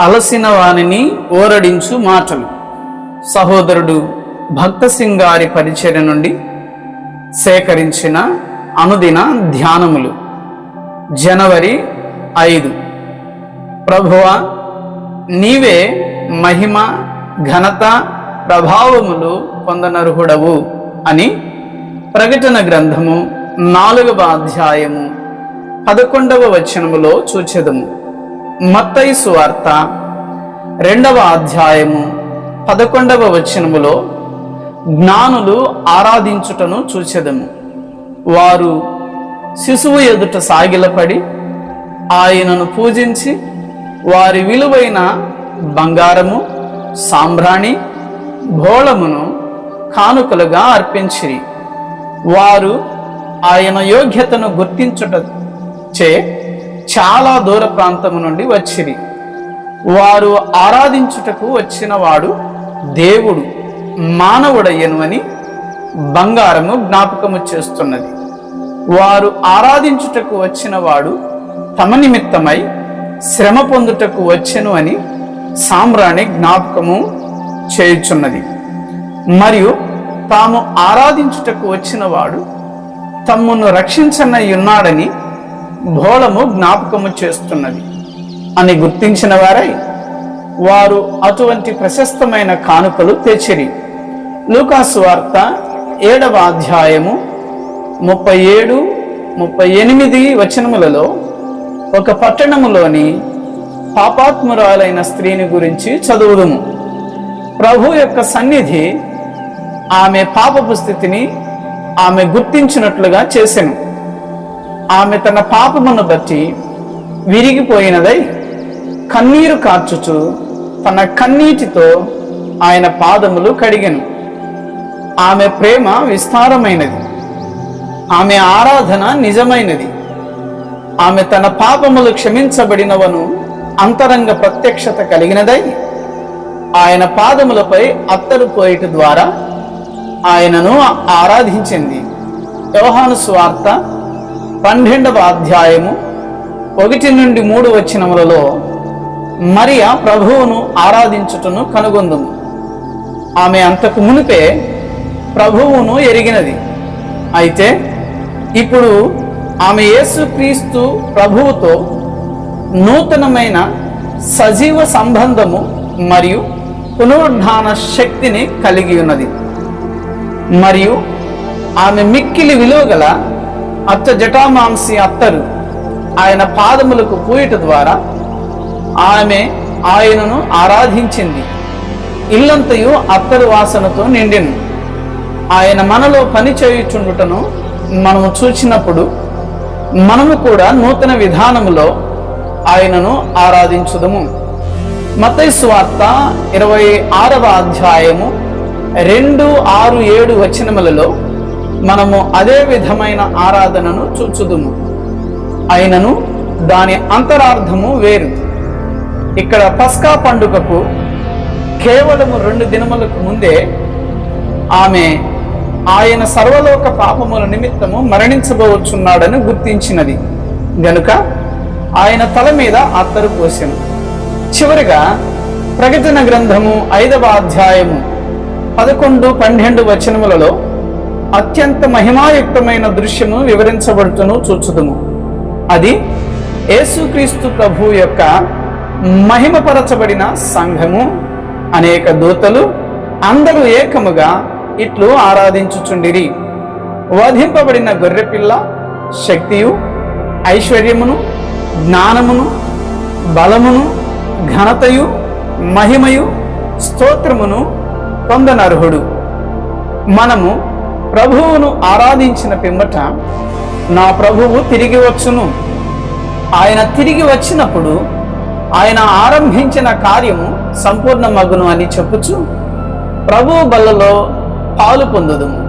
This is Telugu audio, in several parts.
అలసిన వానిని ఓరడించు మాటలు. సహోదరుడు భక్త సింగారి పరిచర్య నుండి సేకరించిన అనుదిన ధ్యానములు. జనవరి ఐదు. ప్రభువ నీవే మహిమ ఘనత ప్రభావములు పొందనర్హుడవు అని ప్రకటన గ్రంథము నాలుగవ అధ్యాయము పదకొండవ వచనములో చూచెదము. మత్తయి సువార్త రెండవ అధ్యాయము పదకొండవ వచనములో జ్ఞానులు ఆరాధించుటను చూచెదము. వారు శిశువు ఎదుట సాగిలపడి ఆయనను పూజించి వారి విలువైన బంగారము సాంబ్రాణి భోళమును కానుకలుగా అర్పించిరి. వారు ఆయన యోగ్యతను గుర్తించుట చే చాలా దూర ప్రాంతము నుండి వచ్చింది వారు ఆరాధించుటకు వచ్చినవాడు దేవుడు మానవుడయ్యను అని బంగారము జ్ఞాపకము చేస్తున్నది. వారు ఆరాధించుటకు వచ్చినవాడు తమ నిమిత్తమై శ్రమ పొందుటకు వచ్చెను అని సామ్రాణి జ్ఞాపకము చేయుచున్నది. మరియు తాము ఆరాధించుటకు వచ్చినవాడు తమ్మును రక్షించనయ్యున్నాడని భోళము జ్ఞాపకము చేస్తున్నది. అని గుర్తించిన వారై వారు అటువంటి ప్రశస్తమైన కానుకలు తెచ్చిరి. లూకాసు వార్త ఏడవ అధ్యాయము ముప్పై ఏడు ముప్పై ఎనిమిది వచనములలో ఒక పట్టణములోని పాపాత్మురాలైన స్త్రీని గురించి చదువుదుము. ప్రభు యొక్క సన్నిధి ఆమె పాపపు స్థితిని ఆమె గుర్తించినట్లుగా చేసెను. ఆమె తన పాపమును బట్టి విరిగిపోయినదై కన్నీరు కార్చుచు తన కన్నీటితో ఆయన పాదములు కడిగను. ఆమె ప్రేమ విస్తారమైనది. ఆమె ఆరాధన నిజమైనది. ఆమె తన పాపములు క్షమించబడినవను అంతరంగ ప్రత్యక్షత కలిగినదై ఆయన పాదములపై అత్తరు పోయిట ద్వారా ఆయనను ఆరాధించింది. వ్యవహాను స్వార్థ పన్నెండవ అధ్యాయము ఒకటి నుండి మూడు వచ్చినములలో మరియా ప్రభువును ఆరాధించుటను కనుగొందుము. ఆమె అంతకు మునిపే ప్రభువును ఎరిగినది. అయితే ఇప్పుడు ఆమె యేసుక్రీస్తు ప్రభువుతో నూతనమైన సజీవ సంబంధము మరియు పునరుద్ధాన శక్తిని కలిగి ఉన్నది. మరియు ఆమె మిక్కిలి విలువగల అత్త జటామాంసి అత్తరు. ఆయన పాదములకు పూయట ద్వారా ఆమె ఆయనను ఆరాధించింది. ఇల్లంతయు అత్తరు వాసనతో నిండిను. ఆయన మనలో పని చేయుచుండుటను మనము చూచినప్పుడు మనము కూడా నూతన విధానములో ఆయనను ఆరాధించుదము. మతైస్వార్త వార్త ఇరవై ఆరవ అధ్యాయము రెండు ఆరు ఏడు వచనములలో మనము అదే విధమైన ఆరాధనను చూచుదుము. అయినను దాని అంతరార్థము వేరు. ఇక్కడ పస్కా పండుగకు కేవలము రెండు దినములకు ముందే ఆమె ఆయన సర్వలోక పాపముల నిమిత్తము మరణించబోచున్నాడని గుర్తించినది. గనుక ఆయన తల మీద అత్తరు పోసెను. చివరిగా ప్రకటన గ్రంథము ఐదవ అధ్యాయము పదకొండు పన్నెండు వచనములలో అత్యంత మహిమాయుక్తమైన దృశ్యము వివరించబడుతును చూచుదుము. అది యేసుక్రీస్తు ప్రభు యొక్క మహిమపరచబడిన సంఘము. అనేక దూతలు అందరూ ఏకముగా ఇట్లు ఆరాధించుచుండిరి. వధింపబడిన గొర్రెపిల్ల శక్తియు ఐశ్వర్యమును జ్ఞానమును బలమును ఘనతయు మహిమయు స్తోత్రమును పొందనర్హుడు. మనము ప్రభువును ఆరాధించిన పిమ్మట నా ప్రభువు తిరిగి వచ్చును. ఆయన తిరిగి వచ్చినప్పుడు ఆయన ఆరంభించిన కార్యము సంపూర్ణమగును అని చెప్పుచు ప్రభువు బల్లలో పాలు పొందుదుము.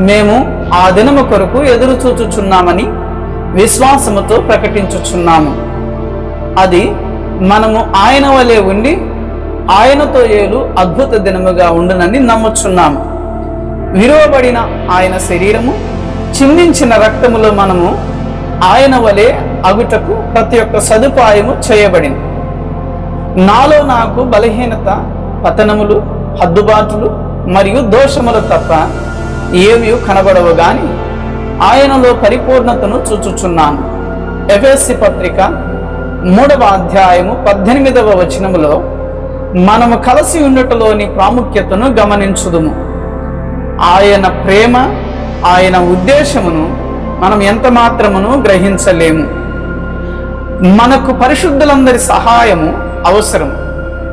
మేము ఆ దినము కొరకు ఎదురు చూచుచున్నామని విశ్వాసముతో ప్రకటించుచున్నాము. అది మనము ఆయన వలె ఉండి ఆయనతో ఏలు అద్భుత దినముగా ఉండునని నమ్ముచున్నాము. విలువబడిన ఆయన శరీరము చిందించిన రక్తములో మనము ఆయన వలె అగుటకు ప్రతి ఒక్క సదుపాయము చేయబడింది. నాలో నాకు బలహీనత పతనములు హద్దుబాటులు మరియు దోషములు తప్ప ఏవి కనబడవు గాని ఆయనలో పరిపూర్ణతను చూచుచున్నాను. ఎఫ్ఎస్సి పత్రిక మూడవ అధ్యాయము పద్దెనిమిదవ వచనములో మనము కలిసి ఉండటలోని ప్రాముఖ్యతను గమనించుదుము. ఆయన ప్రేమ ఆయన ఉద్దేశమును మనం ఎంత మాత్రమును గ్రహించలేము. మనకు పరిశుద్ధులందరి సహాయము అవసరం.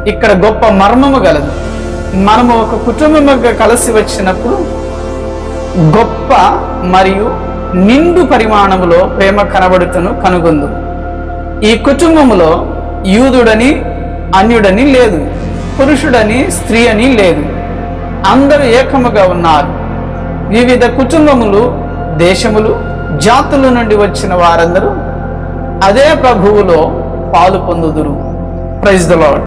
ఇక్కడ గొప్ప మర్మము గలదు. మనము ఒక కుటుంబముగా కలిసి వచ్చినప్పుడు గొప్ప మరియు నిండు పరిమాణములో ప్రేమ కనబడుతును కనుగొందు. ఈ కుటుంబములో యూదుడని అన్యుడని లేదు. పురుషుడని స్త్రీ అని లేదు. అందరూ ఏకముగా ఉన్నారు. వివిధ కుటుంబములు దేశములు జాతుల నుండి వచ్చిన వారందరూ అదే ప్రభువులో పాలు పొందుదురు. Praise the lord